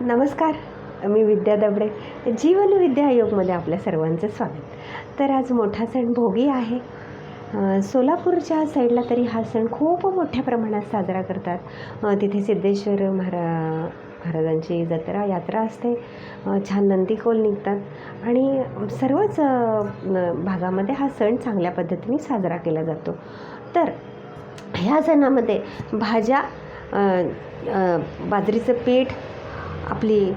नमस्कार मी विद्या दबडे. जीवन विद्या आपल्या सर्वांचं स्वागत. तर आज मोठा सण भोगी आहे. सोलापूरच्या साईडला तरी हा सण खूप मोठ्या प्रमाणात साजरा करतात. तिथे सिद्धेश्वर महारा महाराजांची जत्रा यात्रा असते. छान नंदीकोल निघतात. आणि सर्वच भागामध्ये हा सण चांगल्या पद्धतीने साजरा केला जातो. तर ह्या सणामध्ये भाज्या बाजरीचं पीठ आपली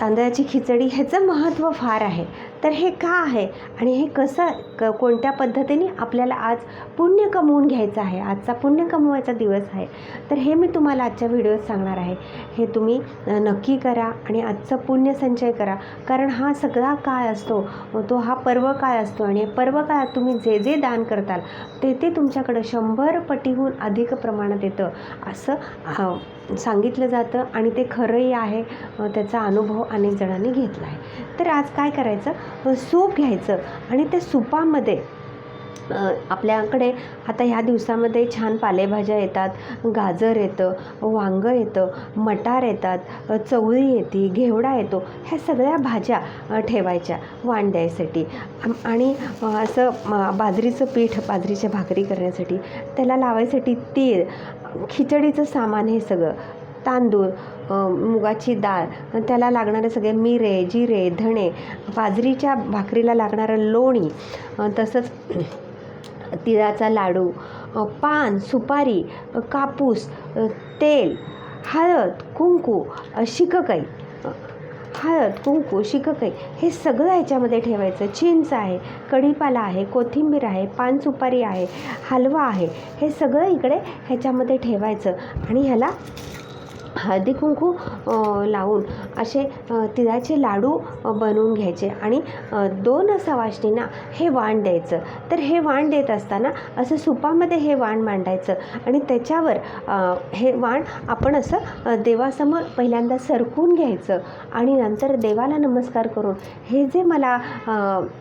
तांदळाची खिचडी ह्याचं महत्त्व फार आहे. तर हे का आहे? आणि हे कसं क कोणत्या पद्धतीने आपल्याला आज पुण्य कमवून घ्यायचं आहे? आजचा पुण्य कमवायचा दिवस आहे. तर हे मी तुम्हाला आजच्या व्हिडिओत सांगणार आहे. हे तुम्ही नक्की करा आणि आजचं पुण्य संचय करा. कारण हा सगळा काळ असतो तो हा पर्व काळ असतो आणि पर्व काळात तुम्ही जे जे दान करताल ते ते तुमच्याकडं शंभर पटीहून अधिक प्रमाणात येतं असं सांगितलं जातं आणि ते खरंही आहे. त्याचा अनुभव अनेक जणांनी घेतला आहे. तर आज काय करायचं? सूप घ्यायचं. आणि त्या सुपामध्ये आपल्याकडे आता ह्या दिवसामध्ये छान पालेभाज्या येतात गाजर येतं वांगं येतं मटार येतात चवळी येते घेवडा येतो ह्या सगळ्या भाज्या ठेवायच्या वाण द्यायसाठी आणि असं बाजरीचं पीठ बाजरीच्या भाकरी करण्यासाठी त्याला लावायसाठी तीळ खिचडीचं सामान हे सगळं तांदूळ मुगाची डाळ त्याला लागणारे सगळे मिरे जिरे धणे बाजरीच्या भाकरीला लागणारं लोणी तसंच तिळाचा लाडू पान सुपारी कापूस तेल हळद कुंकू शिककई शिककाई हळद कुंकू शिककाई हे सगळं ह्याच्यामध्ये ठेवायचं. चिंच आहे कढीपाला आहे कोथिंबीर आहे पान सुपारी आहे हलवा आहे हे सगळं इकडे ह्याच्यामध्ये ठेवायचं आणि ह्याला हळदी कुंकू लावून असे तिळाचे लाडू बनवून घ्यायचे. आणि दोन सवाष्णींना हे वाण द्यायचं. तर हे वाण देत असताना असं सुपामध्ये हे वाण मांडायचं. आणि त्याच्यावर हे वाण आपण असं देवासमोर पहिल्यांदा सरकून घ्यायचं. आणि नंतर देवाला नमस्कार करून हे जे मला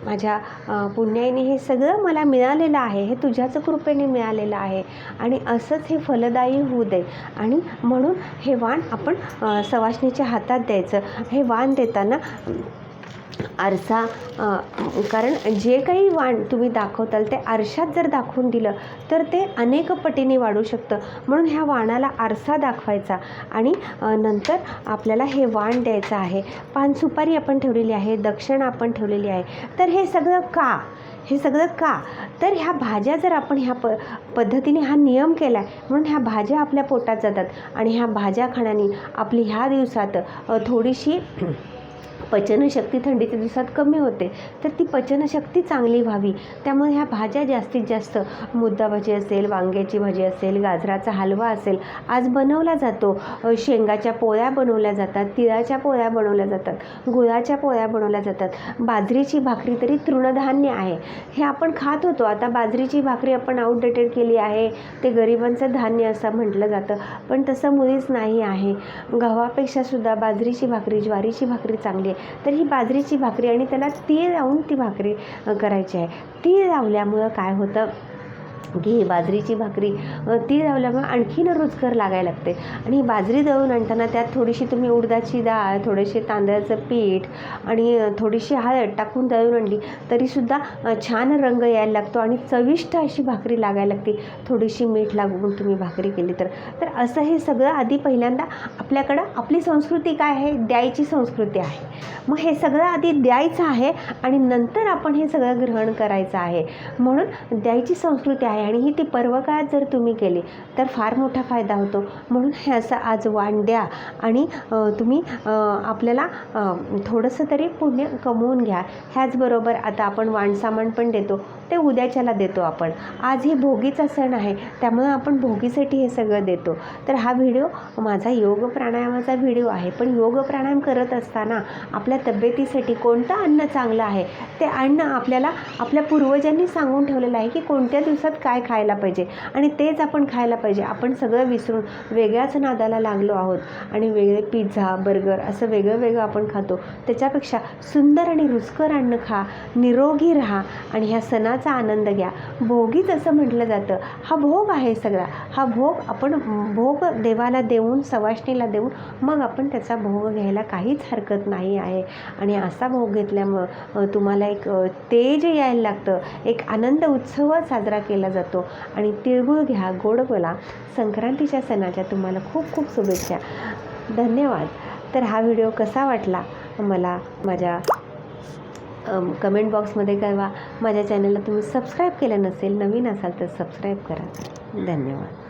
माझ्या पुण्याईने हे सगळं मला मिळालेलं आहे हे तुझ्याच कृपेने मिळालेलं आहे. आणि असंच हे फलदायी होऊ दे. आणि म्हणून हे वाण वाण आपण सवाशणीच्या हातात द्यायचं. हे वाण देताना आरसा कारण जे काही वाण तुम्ही दाखवताल ते आरशात जर दाखवून दिलं तर ते अनेक पटीने वाढू शकतं. म्हणून ह्या वाणाला आरसा दाखवायचा आणि नंतर आपल्याला हे वाण द्यायचं आहे. पान सुपारी आपण ठेवलेली आहे दक्षिणा आपण ठेवलेली आहे. तर हे सगळं का? हे सगळं का? तर ह्या भाज्या जर आपण ह्या प पद्धतीने हा नियम केला आहे म्हणून ह्या भाज्या आपल्या पोटात जातात. आणि ह्या भाज्या खाण्याने आपली ह्या दिवसात थोडीशी पचनशक्ती थंडीच्या दिवसात कमी होते तर ती पचनशक्ती चांगली व्हावी. त्यामुळे ह्या भाज्या जास्तीत जास्त मुद्दा भाजी असेल वांग्याची भाजी असेल गाजराचा हलवा असेल आज बनवला जातो. शेंगाच्या पोळ्या बनवल्या जातात तिळाच्या पोळ्या बनवल्या जातात गुळाच्या पोळ्या बनवल्या जातात. बाजरीची भाकरी तरी तृणधान्य आहे. हे आपण खात होतो. आता बाजरीची भाकरी आपण आउटडेटेड केली आहे. ते गरिबांचं धान्य असं म्हटलं जातं. पण तसं मुळीच नाही आहे. गव्हापेक्षा सुद्धा बाजरीची भाकरी ज्वारीची भाकरी चांगली आहे. तर ही बाजरीची भाकरी आणि त्याला तीळ लावून ती भाकरी करायची आहे. तीळ लावल्यामुळं काय होतं? की बाजरीची भाकरी ती लावल्यामुळे आणखीन रुचकर लागायला लागते. आणि बाजरी दळून आणताना त्यात थोडीशी तुम्ही उडदाची डाळ थोडेसे तांदळाचं पीठ आणि थोडीशी हळद टाकून दळून आणली तरीसुद्धा छान रंग यायला लागतो आणि चविष्ट अशी भाकरी लागायला लागते. थोडीशी मीठ लागून तुम्ही भाकरी केली तर. तर असं हे सगळं आधी पहिल्यांदा आपल्याकडं आपली संस्कृती काय आहे? द्यायची संस्कृती आहे. मग हे सगळं आधी द्यायचं आहे आणि नंतर आपण हे सगळं ग्रहण करायचं आहे. म्हणून द्यायची संस्कृती आहे. आणि ही ती पर्वकाळात जर तुम्ही केली तर फार मोठा फायदा होतो. म्हणून हे असं आज वाण द्या आणि तुम्ही आपल्याला थोडंसं तरी पुण्य कमवून घ्या. ह्याचबरोबर आता आपण वाण सामान पण देतो. ते उद्याच्याला देतो आपण. आज ही भोगीचा सण आहे त्यामुळे आपण भोगीसाठी हे सगळं देतो. तर हा व्हिडिओ माझा योग प्राणायामाचा व्हिडिओ आहे. पण योग प्राणायाम करत असताना आपल्या तब्येतीसाठी कोणतं अन्न चांगलं आहे? ते अन्न आपल्याला आपल्या पूर्वजांनी सांगून ठेवलेलं आहे की कोणत्या दिवसात काय खायला पाहिजे? आणि तेच आपण खायला पाहिजे. आपण सगळं विसरून वेगळ्याच नादाला लागलो आहोत. आणि वेगळे पिझ्झा बर्गर असं वेगळं वेगळं आपण खातो. त्याच्यापेक्षा सुंदर आणि रुचकर अन्न खा निरोगी राहा आणि ह्या सणात भोगाचा आनंद घ्या. भोगीच असं म्हटलं जातं. हा भोग आहे सगळा. हा भोग आपण भोग देवाला देऊन सवाष्णीला देऊन मग आपण त्याचा भोग घ्यायला काहीच हरकत नाही आहे. आणि असा भोग घेतल्यामुळं तुम्हाला एक तेज यायला लागतं. एक आनंद उत्सव साजरा केला जातो. आणि तिळगुळ घ्या गोड बोला. संक्रांतीच्या सणाच्या तुम्हाला खूप खूप शुभेच्छा. धन्यवाद. तर हा व्हिडिओ कसा वाटला? मला माझ्या कमेंट बॉक्समध्ये कळवा. माझ्या चॅनलला तुम्ही सबस्क्राईब केलं नसेल नवीन असाल तर सबस्क्राईब करा. धन्यवाद.